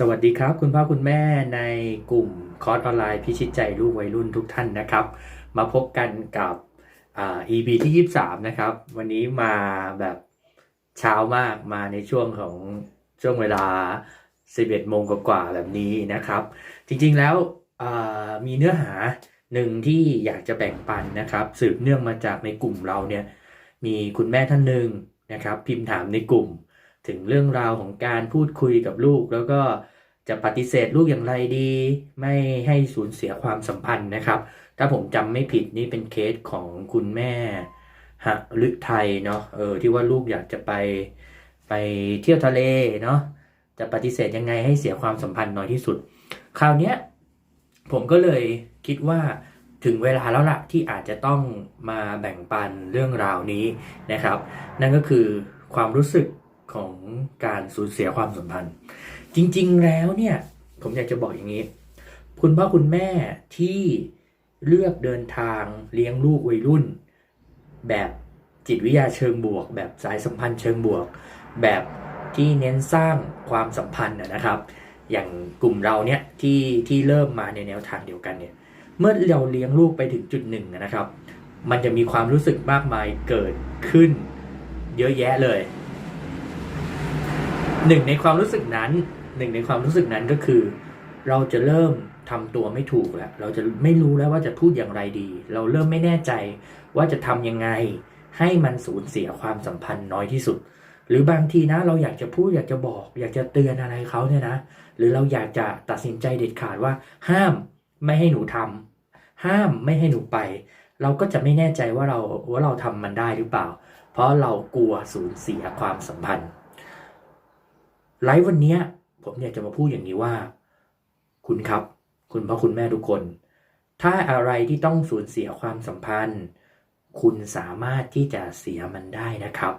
สวัสดีครับ คุณพ่อคุณแม่ในกลุ่มคอร์สออนไลน์พิชิตใจลูกวัยรุ่นทุกท่านนะครับ มาพบกันกับอ่า EP ที่ 23 นะครับ วันนี้มาแบบเช้ามากมาในช่วงของช่วงเวลา 11โมงกว่าๆแบบนี้นะครับ จริงๆแล้วมีเนื้อหาหนึ่งที่อยากจะแบ่งปันนะครับ สืบเนื่องมาจากในกลุ่มเราเนี่ยมีคุณแม่ท่านหนึ่งนะครับ พิมพ์ถามในกลุ่ม ถึงเรื่องราวของการพูดคุยกับลูก แล้วก็จะปฏิเสธลูกอย่างไรดี ไม่ให้สูญเสียความสัมพันธ์นะครับ ถ้าผมจำไม่ผิดนี่เป็นเคสของคุณแม่หฤทัยเนาะเออที่ว่าลูกอยากจะไปไปเที่ยวทะเลเนาะจะปฏิเสธยังไงให้เสียความสัมพันธ์น้อยที่สุด คราวเนี้ยผมก็เลยคิดว่าถึงเวลาแล้วล่ะที่อาจจะต้องมาแบ่งปันเรื่องราวนี้นะครับ นั่นก็คือความรู้สึก ของการสูญเสียความสัมพันธ์ จริง ๆ แล้วเนี่ย ผมอยากจะบอกอย่างนี้ คุณพ่อคุณแม่ที่เลือกเดินทางเลี้ยงลูกวัยรุ่น แบบจิตวิทยาเชิงบวก แบบสายสัมพันธ์เชิงบวก แบบที่เน้นสร้างความสัมพันธ์นะนะครับ อย่างกลุ่มเราเนี่ยที่ที่เริ่มมาในแนวทางเดียวกันเนี่ยเมื่อเราเลี้ยงลูกไปถึงจุดหนึ่งนะครับ มันจะมีความรู้สึกมากมายเกิดขึ้นเยอะแยะเลย หนึ่งในความรู้สึกนั้น หนึ่งในความรู้สึกนั้นก็คือ เราจะเริ่มทำตัวไม่ถูกแล้ว เราจะไม่รู้แล้วว่าจะพูดอย่างไรดี เราเริ่มไม่แน่ใจว่าจะทำยังไง ให้มันสูญเสียความสัมพันธ์น้อยที่สุด หรือบางทีนะเราอยากจะพูดอยากจะบอก อยากจะเตือนอะไรเขาเนี่ยนะ หรือเราอยากจะตัดสินใจเด็ดขาดว่า ห้ามไม่ให้หนูทำห้ามไม่ให้หนูไป เราก็จะไม่แน่ใจว่าเราว่าเราทำมันได้หรือเปล่า เพราะเรากลัวสูญเสียความสัมพันธ์ ไลฟ์วันนี้ผมอยากจะมาพูดอย่างนี้ว่า คุณครับ คุณพ่อคุณแม่ทุกคน ถ้าอะไรที่ต้องสูญเสียความสัมพันธ์ คุณสามารถที่จะเสียมันได้นะครับ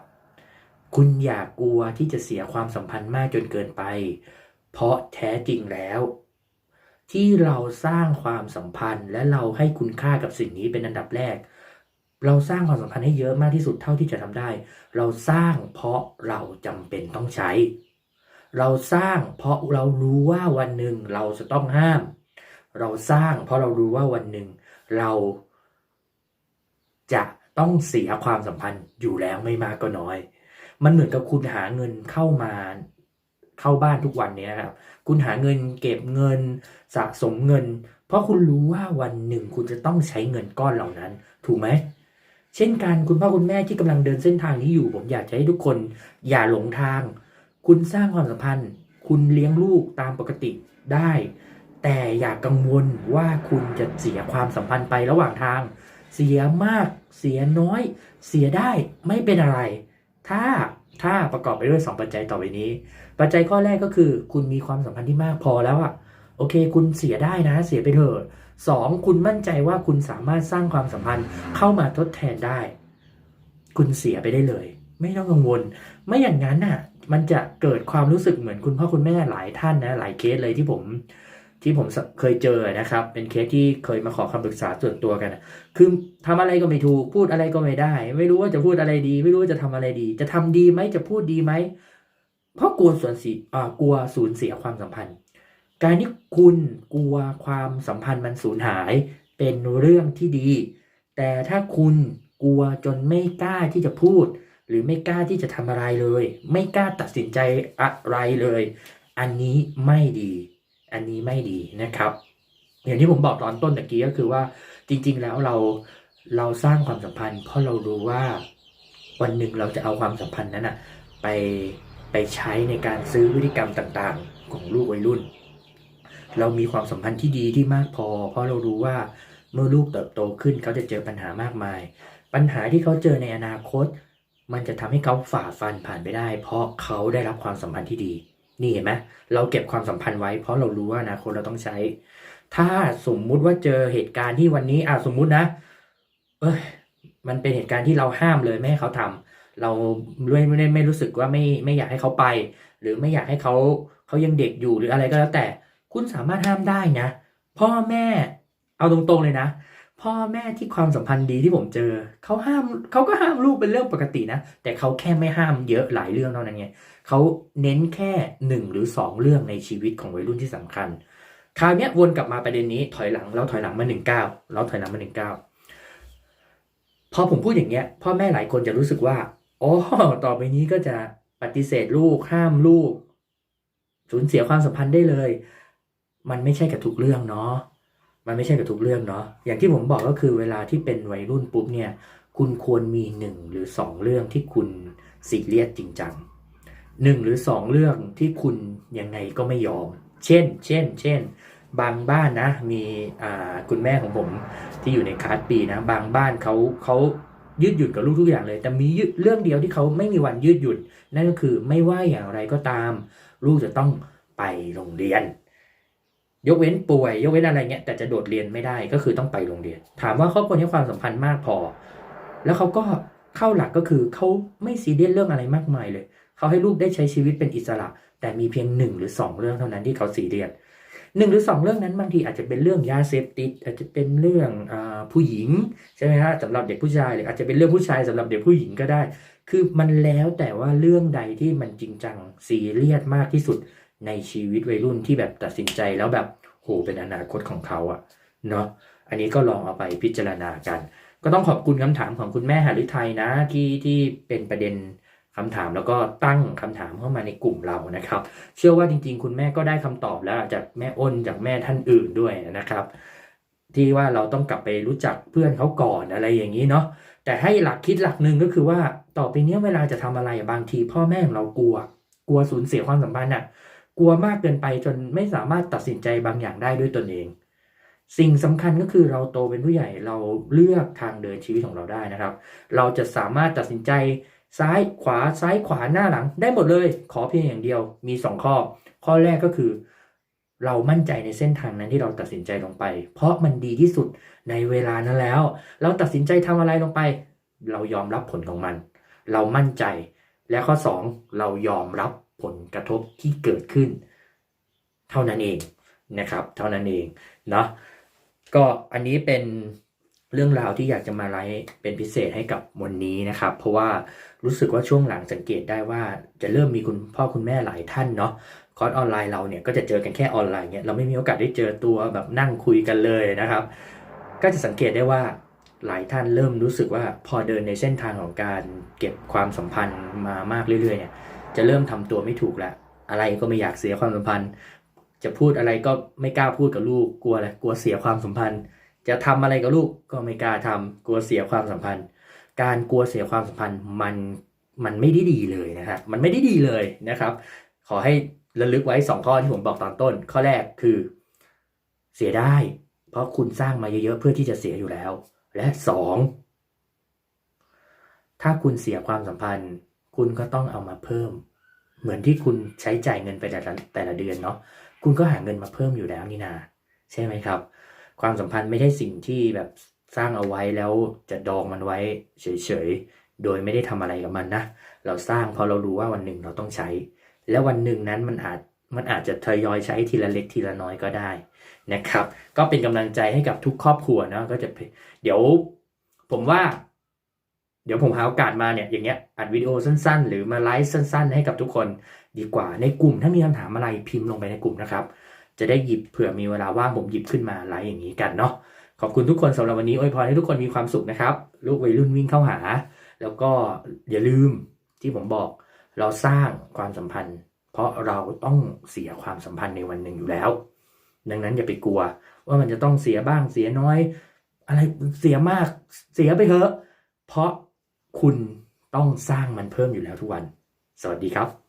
คุณอย่ากลัวที่จะเสียความสัมพันธ์มากจนเกินไป เพราะแท้จริงแล้ว ที่เราสร้างความสัมพันธ์และเราให้คุณค่ากับสิ่งนี้เป็นอันดับแรก เราสร้างความสัมพันธ์ให้เยอะมากที่สุดเท่าที่จะทำได้ เราสร้างเพราะเราจำเป็นต้องใช้ เราสร้างเพราะเรารู้ว่าวันหนึ่งเราจะต้องห้าม เราสร้างเพราะเรารู้ว่าวันหนึ่งเราจะต้องเสียความสัมพันธ์อยู่แล้วไม่มากก็น้อย มันเหมือนกับคุณหาเงินเข้ามาเข้าบ้านทุกวันเนี้ยครับ คุณหาเงินเก็บเงินสะสมเงิน เพราะคุณรู้ว่าวันหนึ่งคุณจะต้องใช้เงินก้อนเหล่านั้น ถูกไหม เช่นกันคุณพ่อคุณแม่ที่กำลังเดินเส้นทางนี้อยู่ ผมอยากจะให้ทุกคนอย่าหลงทาง คุณสร้างความสัมพันธ์ คุณเลี้ยงลูกตามปกติได้ แต่อย่ากังวลว่าคุณจะเสียความสัมพันธ์ไประหว่างทาง เสียมาก เสียน้อย เสียได้ไม่เป็นอะไร ถ้าถ้าประกอบไปด้วยสองปัจจัยต่อไปนี้ ปัจจัยข้อแรกก็คือ คุณมีความสัมพันธ์ที่มากพอแล้วอะโอเค คุณเสียได้นะ เสียไปเถอะสองคุณมั่นใจว่าคุณสามารถสร้างความสัมพันธ์เข้ามาทดแทนได้ คุณเสียไปได้เลย ไม่ต้องกังวล ไม่อย่างนั้นน่ะ มันจะเกิดความรู้สึกเหมือนคุณพ่อคุณแม่หลายท่านนะหลายเคสเลยที่ผมที่ผมเคยเจอนะครับ เป็นเคสที่เคยมาขอคำปรึกษาส่วนตัวกันนะคือทำอะไรก็ไม่ถูกพูดอะไรก็ไม่ได้ ไม่รู้ว่าจะพูดอะไรดี ไม่รู้ว่าจะทำอะไรดี จะทำดีไหมจะพูดดีไหมเพราะกลัวส่วนสีอ่ากลัวสูญเสียความสัมพันธ์ การที่คุณกลัวความสัมพันธ์มันสูญหายเป็นเรื่องที่ดี แต่ถ้าคุณกลัวจนไม่กล้าที่จะพูด หรือไม่กล้าที่จะทำอะไรเลย ไม่กล้าตัดสินใจอะไรเลย อันนี้ไม่ดี อันนี้ไม่ดีนะครับ อย่างที่ผมบอกตอนต้นตะกี้ก็คือว่าจริง ๆ แล้วเราเราสร้างความสัมพันธ์ เพราะเรารู้ว่าวันหนึ่งเราจะเอาความสัมพันธ์นั้นอะไปไปใช้ในการซื้อพฤติกรรมต่างๆ ของลูกวัยรุ่น เรามีความสัมพันธ์ที่ดีที่มากพอ เพราะเรารู้ว่าเมื่อลูกเติบโตขึ้นเขาจะเจอปัญหามากมาย ปัญหาที่เขาเจอในอนาคต มันจะทำให้เขาฝ่าฟันผ่านไปได้ เพราะเขาได้รับความสัมพันธ์ที่ดี นี่เห็นไหมเราเก็บความสัมพันธ์ไว้เพราะเรารู้ว่านาคตเราต้องใช้ ถ้าสมมุติว่าเจอเหตุการณ์ที่วันนี้อะสมมุตินะ เอ้ยมันเป็นเหตุการณ์ที่เราห้ามเลยไม่ให้เขาทำเราไม่ไม่ได้ไม่รู้สึกว่าไม่ไม่อยากให้เขาไป หรือไม่อยากให้เขาเขายังเด็กอยู่หรืออะไรก็แล้วแต่ คุณสามารถห้ามได้นะ พ่อแม่เอาตรงๆเลยนะ พ่อแม่ที่ความสัมพันธ์ดีที่ผมเจอเขาห้ามเขาก็ห้ามลูกเป็นเรื่องปกตินะ แต่เขาแค่ไม่ห้ามเยอะหลายเรื่องเท่านั้นไงเขาเน้นแค่หนึ่งหรือสองเรื่องในชีวิตของวัยรุ่นที่สำคัญ คราวนี้วนกลับมาประเด็นนี้ถอยหลังแล้วถอยหลังมาหนึ่งเก้าแล้วถอยหลังมาหนึ่งเก้าพอผมพูดอย่างเงี้ย พ่อแม่หลายคนจะรู้สึกว่าอ๋อต่อไปนี้ก็จะปฏิเสธลูกห้ามลูกสูญเสียความสัมพันธ์ได้เลย มันไม่ใช่กับทุกเรื่องเนาะ มันไม่ใช่กับทุกเรื่องเนาะอย่างที่ผมบอกก็คือเวลาที่เป็นวัยรุ่นปุ๊บเนี่ยคุณควรมีหนึ่งหรือสองเรื่องที่คุณซีเรียสจริงจังหนึ่งหรือสองเรื่องที่คุณยังไงก็ไม่ยอม เช่น เช่น เช่น บางบ้านนะ มีคุณแม่ของผมที่อยู่ในคลาสปีนะ บางบ้านเขาเขายืดหยุ่นกับลูกทุกอย่างเลย แต่มีเรื่องเดียวที่เขาไม่มีวันยืดหยุ่น นั่นก็คือไม่ว่าอย่างไรก็ตาม ลูกจะต้องไปโรงเรียน ยกเว้นป่วย ยกเว้นอะไรเงี้ยแต่จะโดดเรียนไม่ได้ก็คือต้องไปโรงเรียน ถามว่าครอบครัวนี้ความสัมพันธ์มากพอ แล้วเขาก็เข้าหลักก็คือเขาไม่ซีเรียสเรื่องอะไรมากมายเลย เขาให้ลูกได้ใช้ชีวิตเป็นอิสระ แต่มีเพียงหนึ่งหรือสองเรื่องเท่านั้นที่เขาซีเรียสหนึ่งหรือสองเรื่องนั้นบางทีอาจจะเป็นเรื่องยาเสพติดอาจจะเป็นเรื่องอผู้หญิงใช่ไหมฮะสำหรับเด็กผู้ชายหรืออาจจะเป็นเรื่องผู้ชายสำหรับเด็กผู้หญิงก็ได้ คือมันแล้วแต่ว่าเรื่องใดที่มันจริงจังซีเรียสมากที่สุด ในชีวิตวัยรุ่นที่แบบตัดสินใจแล้วแบบโหเป็นอนาคตของเขาอะเนาะอันนี้ก็ลองเอาไปพิจารณากัน ก็ต้องขอบคุณคำถามของคุณแม่หาฤทัยนะที่ที่เป็นประเด็นคำถามแล้วก็ตั้งคำถามเข้ามาในกลุ่มเรานะครับ เชื่อว่าจริง ๆ คุณแม่ก็ได้คำตอบแล้วจากแม่อ้นจากแม่ท่านอื่นด้วยนะครับ ที่ว่าเราต้องกลับไปรู้จักเพื่อนเขาก่อนอะไรอย่างนี้เนาะแต่ให้หลักคิดหลักหนึ่งก็คือว่าต่อไปนี้เวลาจะทำอะไรบางที พ่อแม่ของเรากลัว กลัวสูญเสียความสัมพันธ์อะ กลัวมากเกินไปจนไม่สามารถตัดสินใจบางอย่างได้ด้วยตนเอง สิ่งสำคัญก็คือเราโตเป็นผู้ใหญ่เราเลือกทางเดินชีวิตของเราได้นะครับ เราจะสามารถตัดสินใจซ้ายขวาซ้ายขวาหน้าหลังได้หมดเลย ขอเพียงอย่างเดียวมีสองข้อ ข้อแรกก็คือ เรามั่นใจในเส้นทางนั้นที่เราตัดสินใจลงไป เพราะมันดีที่สุดในเวลานั้นแล้ว เราตัดสินใจทำอะไรลงไป เรายอมรับผลของมัน เรามั่นใจและข้อสองเรายอมรับ ผลกระทบที่เกิดขึ้น เท่านั้นเองนะครับ เท่านั้นเองเนาะก็อันนี้เป็นเรื่องราวที่อยากจะมาไลฟ์เป็นพิเศษให้กับวันนี้นะครับ เพราะว่ารู้สึกว่าช่วงหลังสังเกตได้ว่าจะเริ่มมีคุณพ่อคุณแม่หลายท่านเนาะคอร์สออนไลน์เราเนี่ยก็จะเจอกันแค่ออนไลน์เนี่ยเราไม่มีโอกาสได้เจอตัวแบบนั่งคุยกันเลยนะครับ ก็จะสังเกตได้ว่าหลายท่านเริ่มรู้สึกว่าพอเดินในเส้นทางของการเก็บความสัมพันธ์มามากเรื่อยๆเนี่ย จะเริ่มทำตัวไม่ถูกแล้วอะไรก็ไม่อยากเสียความสัมพันธ์ จะพูดอะไรก็ไม่กล้าพูดกับลูกกลัวอะไรกลัวเสียความสัมพันธ์ จะทำอะไรกับลูกก็ไม่กล้าทำกลัวเสียความสัมพันธ์ การกลัวเสียความสัมพันธ์มันมันไม่ได้ดีเลยนะฮะมันไม่ได้ดีเลยนะครับ ขอให้ระลึกไว้สองข้อที่ผมบอกตอนต้น ข้อแรกคือ เสียได้ เพราะคุณสร้างมาเยอะๆเพื่อที่จะเสียอยู่แล้ว และสองถ้าคุณเสียความสัมพันธ์ คุณก็ต้องเอามาเพิ่ม เหมือนที่คุณใช้จ่ายเงินไปแต่ละแต่ละเดือนเนาะคุณก็หาเงินมาเพิ่มอยู่แล้วนี่นา ใช่ไหมครับ ความสัมพันธ์ไม่ใช่สิ่งที่แบบสร้างเอาไว้แล้วจะดองมันไว้เฉยๆ โดยไม่ได้ทำอะไรกับมันนะ เราสร้างเพราะเรารู้ว่าวันหนึ่งเราต้องใช้ แล้ววันหนึ่งนั้นมันอาจมันอาจจะทยอยใช้ทีละเล็กทีละน้อยก็ได้นะครับ ก็เป็นกำลังใจให้กับทุกครอบครัวนะก็จะเดี๋ยวผมว่า เดี๋ยวผมหาโอกาสมาเนี่ยอย่างเงี้ยอัดวิดีโอสั้นๆ หรือมาไลฟ์สั้น ๆ ให้กับทุกคนดีกว่าในกลุ่มถ้ามีคำถามอะไรพิมพ์ลงไปในกลุ่มนะครับ จะได้หยิบเผื่อมีเวลาว่างผมหยิบขึ้นมาไลฟ์อย่างนี้กันเนาะขอบคุณทุกคนสำหรับวันนี้อวยพรให้ทุกคนมีความสุขนะครับลูกวัยรุ่นวิ่งเข้าหา แล้วก็อย่าลืมที่ผมบอกเราสร้างความสัมพันธ์ เพราะเราต้องเสียความสัมพันธ์ในวันหนึ่งอยู่แล้ว ดังนั้นอย่าไปกลัว ว่ามันจะต้องเสียบ้างเสียน้อย อะไรเสียมากเสียไปเถอะเพราะ คุณต้องสร้างมันเพิ่มอยู่แล้วทุกวัน สวัสดีครับ